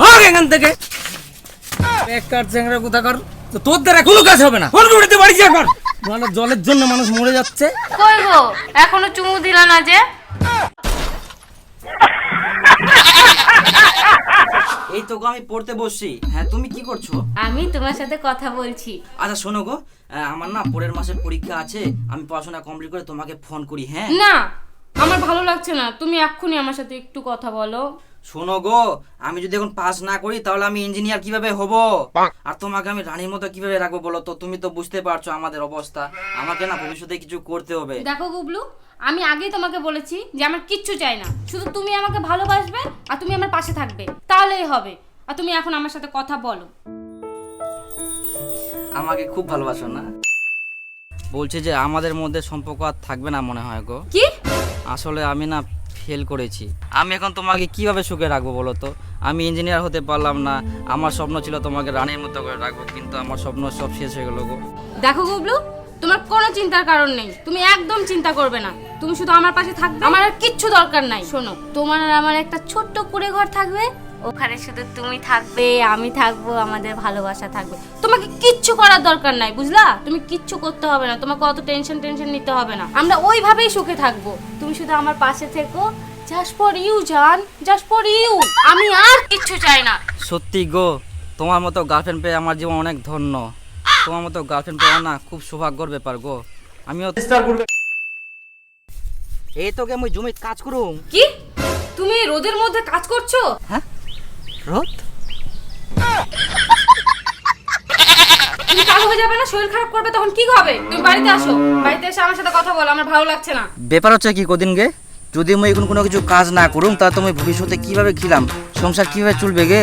ভাগ এখান থেকে। বেকার চ্যাংরা কোথাকার? তো তোর দ্বারা কোনো কাজ হবে না। ফোন করে বাড়ি যা কর মানে জলের জন্য মানুষ মরে যাচ্ছে। কই গো? এখনও চুমু দিলা না যে? এই তো গো আমি পড়তে বসছি। হ্যাঁ তুমি কি করছ? আমি তোমার সাথে কথা বলছি। আচ্ছা শোনো গো আহ, আমার না পরের মাসের পরীক্ষা আছে। আমি পড়াশোনা কমপ্লিট করে তোমাকে ফোন করি হ্যাঁ? না আমার ভালো লাগছে না। তুমি এক্ষুনি আমার সাথে একটু কথা বলো। শোনো গো আমি যদি এখন পাস না করি তাহলে আমি ইঞ্জিনিয়ার কীভাবে হব? আর তোমাকে আমি রানীর মতো কীভাবে রাখব বলো তো? তুমি তো বুঝতে পারছ আমাদের অবস্থা। আমাকে না ভবিষ্যতে কিছু করতে হবে। দেখো গুবলু আমি আগেই তোমাকে বলেছি যে আমার কিচ্ছু চাই না। শুধু তুমি আমাকে ভালোবাসবে আর তুমি আমার পাশে থাকবে। তাহলেই হবে। আর তুমি এখন আমার সাথে কথা বলো। আমাকে খুব ভালোবাসো না? বলছে যে আমাদের মধ্যে সম্পর্ক আর থাকবে না মনে হয় গো। কি? আসলে আমি না ফেল করেছি। আমি এখন তোমাকে কীভাবে সুখে রাখব বলো তো? আমি ইঞ্জিনিয়ার হতে পারলাম না, আমার স্বপ্ন ছিল তোমাকে রানীর মতো করে রাখব, কিন্তু আমার স্বপ্ন সব শেষ হয়ে গেল গো। দেখো গুবলু, তোমার কোনো চিন্তার কারণ নেই। তুমি একদম চিন্তা করবে না। তুমি শুধু আমার পাশে থাকবে। আমার আর কিচ্ছু দরকার নাই। শোনো, তোমার আর আমার একটা ছোট্ট কুড়ে ঘর থাকবে। ওখানে শুধু তুমি থাকবে আমি থাকব আমাদের ভালোবাসা থাকবে। তোমাকে কিচ্ছু করার দরকার নাই বুঝলা? তুমি কিচ্ছু করতে হবে না তোমাকে অত টেনশন টেনশন নিতে হবে না। আমরা ওইভাবেই সুখে থাকব। তুমি শুধু আমার পাশে থেকো। জাস্ট ফর ইউ জান। জাস্ট ফর ইউ আমি আর কিচ্ছু চাই না। সত্যি গো তোমার মতো গার্লফ্রেন্ড পেয়ে আমার জীবন অনেক ধন্য। তোমার মতো গার্লফ্রেন্ড পাওয়া না খুব সৌভাগ্যর ব্যাপার গো। আমিও এই তোকে আমি জমি কাজ করুম। কি? তুমি রোদের মধ্যে কাজ করছ? হ্যাঁ? হয়ে যাবে না? শরীর খারাপ করবে তখন কি হবে? তুমি বাড়িতে আসো। বাড়িতে এসে আমার সাথে কথা বলো আমার ভালো লাগছে না। ব্যাপার হচ্ছে কি কদিন গে? যদি আমি এখন কোনো কিছু কাজ না করুম তা তুমি ভবিষ্যতে কীভাবে খিলাম? সংসার কীভাবে চলবে গে?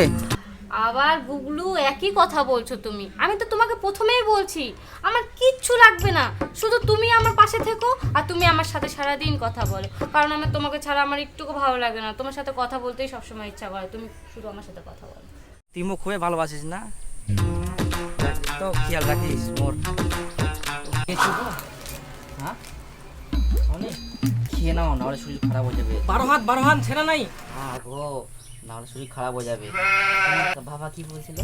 আবার গুগলু একই কথা বলছো তুমি। আমি তো তোমাকে প্রথমেই বলছি আমার কিচ্ছু লাগবে না। শুধু তুমি আমার পাশে থেকো আর তুমি আমার সাথে সারাদিন কথা বলো। কারণ আমার তোমাকে ছাড়া আমার একটুকু ভালো লাগে না। তোমার সাথে কথা বলতেই সবসময় ইচ্ছা করে তুমি শুধু আমার সাথে কথা বলো। তুই মুখ খুবই ভালোবাসিস না? তো খেয়াল রাখিস মোর? হ্যাঁ? অনেক খেয়ে নাও নাহলে শরীর খারাপ হয়ে যাবে। বারো হাত বারো হাত ছেড়া নাই। হ্যাঁ গো। নাহলে শরীর খারাপ হয়ে যাবে। বাবা কি বলছিল?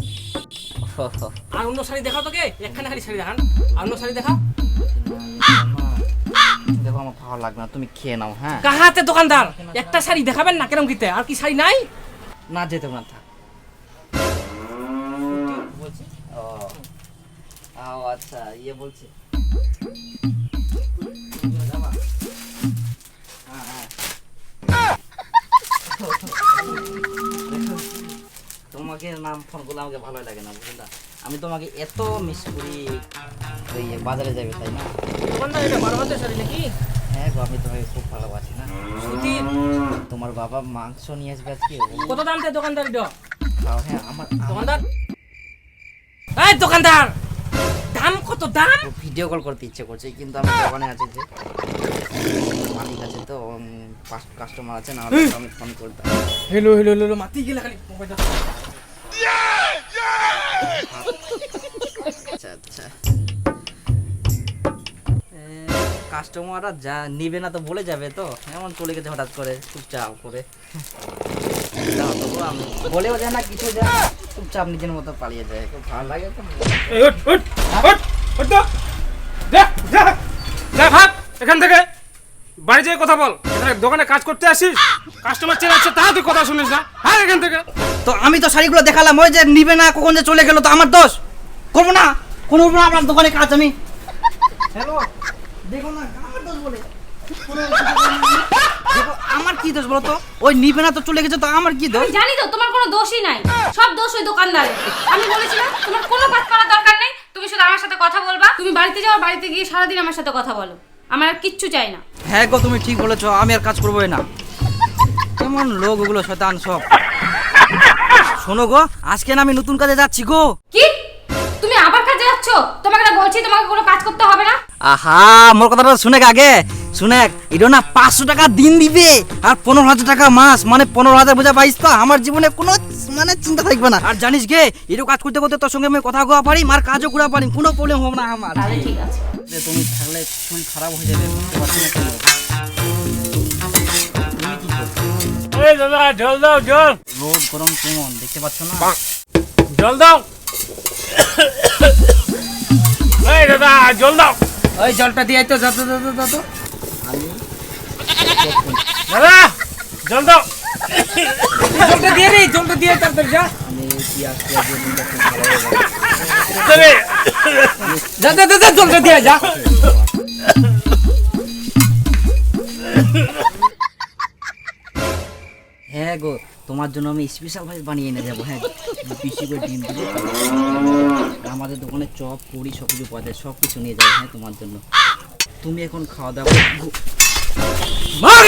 আর অন্য শাড়ি দেখাও তোকে একখানে খালি শাড়ি দেখান। আর অন্য শাড়ি দেখা। দেখো আমার ভালো লাগবে না তুমি খেয়ে নাও হ্যাঁ? কাহাতে দোকানদার? একটা শাড়ি দেখাবেন না কেরম কিতে আর কি শাড়ি নাই? না যেতে না থাক। বলছি? ও আচ্ছা ইয়ে বলছি। তোমাকে নাম ফোন করলে আমাকে ভালো লাগে না বুঝলা? আমি তোমাকে এত মিস করি ওই বাজারে যাবে তাই না? এটা বারো হাতের শাড়ি নাকি? হ্যাঁ গো আমি তোমাকে খুব ভালোবাসি না? তোমার বাবা মাংস নিয়ে আসবে আজকে কত দাম দেয় দোকানদার এটা হ্যাঁ আমার দোকানদার? এই দোকানদার! দাম কত দাম? ভিডিও কল করতে ইচ্ছে করছে কিন্তু আমি দোকানে আছি যে মালিক আছে তো কাস্টমার আছে না আমি ফোন করতাম। হেলো হেলো হেলো মাতি গেলে খালি মোবাইলটা। কাস্টমাররা যা নিবে না তো বলে যাবে তো। এমন চলে গেছে হঠাৎ করে চুপচাপ করে। বলেও যায় না কিছু যায় চুপচাপ নিজের মতো পালিয়ে যায়। খুব ভালো লাগে তো। এখান থেকে। বাড়ি যেয়ে কথা বল। এখানে দোকানে কাজ করতে আসিস কাস্টমার চেনাচ্ছে তা তুই কথা শুনিস না। হ্যাঁ এখান থেকে। তো আমি তো শাড়িগুলো দেখালাম ওই যে নিবে না কখন যে চলে গেল তো আমার দোষ। করব না কোনো না আপনার দোকানে কাজ আমি। হ্যালো আমার কি দোষ বলো তো ওই নিবে না তো চলে গেছে তো আমার কি দোষ? জানি তো তোমার কোনো দোষই নাই। সব দোষ ওই দোকানদারের। আমি বলেছিলাম তোমার কোনো কাজ করার দরকার নেই। তুমি শুধু আমার সাথে কথা বলবা। তুমি বাড়িতে যাও বাড়িতে গিয়ে সারাদিন আমার সাথে কথা বলো। আমার আর কিচ্ছু চাই না। হ্যাঁ গো তুমি ঠিক বলেছ আমি আর কাজ করবোই না। কেমন লোক ওগুলো শয়তান সব। শোনো গো আজকে না আমি নতুন কাজে যাচ্ছি গো। কি যাচ্ছ তোমাকে না বলছি তোমাকে কোনো কাজ করতে হবে না। আহা মোর কথাটা শুনে আগে। শুনে এটা না পাঁচশো টাকা দিন দিবে আর পনেরো হাজার টাকা মাস। মানে পনেরো হাজার বোঝা পাইস তো আমার জীবনে কোনো মানে চিন্তা থাকবে না। আর জানিস গে এরকম কাজ করতে করতে তোর সঙ্গে আমি কথা কোয়া পারি আর কাজও করা পারি কোনো প্রবলেম হবে না আমার। তাহলে ঠিক আছে। যে তুমি থাকলে শরীর খারাপ হয়ে যাবে? এই দাদা জল দাও জল। রোদ গরম কেমন? দেখতে পাচ্ছ না? জল দাও। এই দাদা জল দাও। ওই জলটা দিয়ে তো যত যত যত দাদা জল দাও। জলটা দিয়ে রে জলটা দিয়ে তাড়াতাড়ি যা। দাদা, যা জলটা দিয়ে যা। হ্যাঁ গো, তোমার জন্য আমি স্পেশাল ভাবে বানিয়ে এনে যাব হ্যাঁ বেশি করে ডিম দিব আমাদের দোকানে চপ, পুরি সব কিছু পাওয়া যায় সব কিছু নিয়ে যাব হ্যাঁ তোমার জন্য। তুমি এখন খাওয়া দাওয়া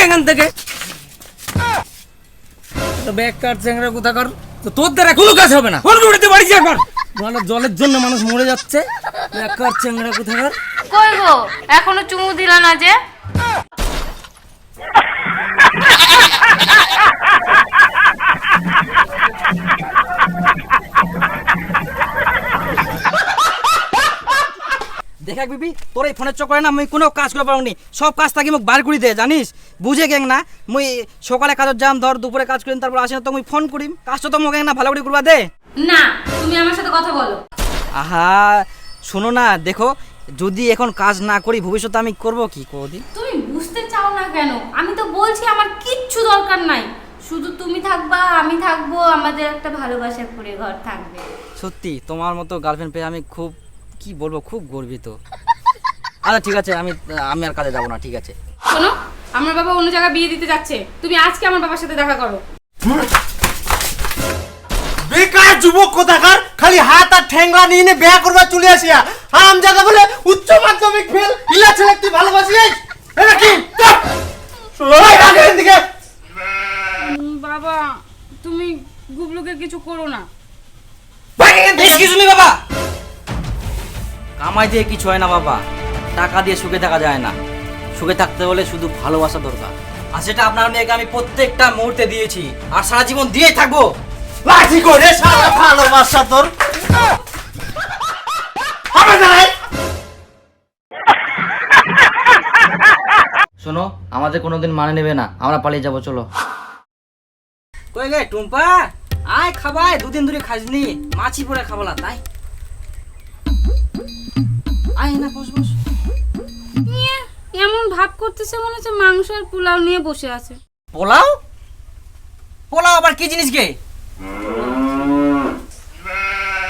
এখান থেকে। কোনো কাজ হবে না। করে জলের জন্য মানুষ মরে যাচ্ছে। এখনও চুমু দিলা না যে? দেখাক বিবি তোর এই ফোনের চক্করে না মুই কোনো কাজ করে পারুনি সব কাজ থাকি মোক বার করে দে জানিস? বুঝে গেং না? মুই সকালে কাজের যাম ধর দুপুরে কাজ করিম তারপর আসে না তো মুই ফোন করিম। কাজটা তো মোক না ভালো করে করবা দে। না তুমি আমার সাথে কথা বলো। আহা শোনো না দেখো যদি এখন কাজ না করি ভবিষ্যতে আমি করব কি? কোদিন তুমি বুঝতে চাও না কেন? আমি তো বলছি আমার কিচ্ছু দরকার নাই। শুধু তুমি থাকবা আমি থাকব আমাদের একটা ভালোবাসার করে ঘর থাকবে। সত্যি তোমার মতো গার্লফ্রেন্ড পেয়ে আমি খুব কি বলব খুব গর্বিত। আচ্ছা ঠিক আছে আমি আমি আর কাজে যাব না ঠিক আছে। শোনো আমার বাবা অন্য জায়গায় বিয়ে দিতে যাচ্ছে। তুমি আজকে আমার বাবার সাথে দেখা করো। বেকার যুবক কোথাকার? খালি হাত আর ঠেঙ্গা নিয়ে নিয়ে বিয়া করবার চলে আসিয়া। হারাম জাদা বলে কামাই দিয়ে কিছু হয় না বাবা। টাকা দিয়ে সুখে থাকা যায় না। সুখে থাকতে হলে শুধু ভালোবাসা দরকার। আর সেটা আপনার মেয়েকে আমি প্রত্যেকটা মুহূর্তে দিয়েছি। আর সারা জীবন দিয়েই থাকব। লাঠি করে? সারা ভালোবাসা তোর। হবে না রে? শোনো আমাদের কোনোদিন মানে নেবে না। আমরা পালিয়ে যাব চলো। কই গে টুম্পা? আয় খাবাই দুদিন ধরে খাসনি। মাছি পরে খাবলা তাই? আয় না বস বস। এমন ভাব করতেছে মনে হচ্ছে মাংস আর পোলাও নিয়ে বসে আছে। পোলাও? পোলাও আবার কি জিনিস গে?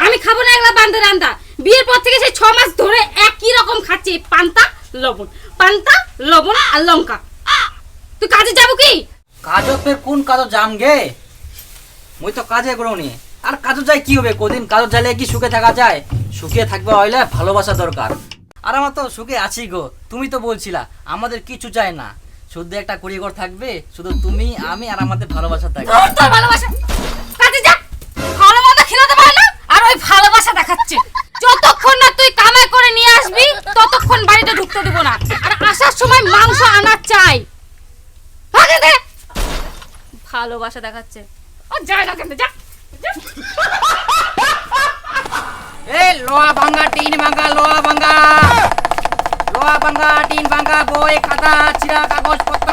আমি খাব না এগুলা বান্ধা রান্দা বিয়ের পর থেকে সেই ছ মাস ধরে একই রকম খাচ্ছি পান্তা লবণ। পান্তা লবণ আর লঙ্কা। তুই কাজে যাব কি? কাজত ফের কোন কাজত যাম গে? মুই তো কাজে করনি আর কাজত যাই কি হবে? কদিন কাজত যাইলে কি সুখে থাকা যায়? সুখে থাকবে হইলে ভালোবাসা দরকার। আর আমার তো সুখে আছি গো, তুমি তো বলছিলা, আমাদের কিছু চাই না। শুধু একটা কুড়িঘর থাকবে, শুধু তুমি, আমি আর আমাদের ভালোবাসা থাকবে। ভালোবাসা আর ওই ভালোবাসা দেখাচ্ছে। যতক্ষণ না তুই কামাই করে নিয়ে আসবি, ততক্ষণ বাড়িতে ঢুকতে দিব না। আর আসার সময় মাংস চাই। ভালোবাসা দেখাচ্ছে। ও যায় না কিন্তু যা যা। এই লোহা ভাঙ্গা টিন ভাঙ্গা লোহা ভাঙ্গা লোহা ভাঙ্গা টিন ভাঙ্গা বই খাতা চিরা কাগজ পত্র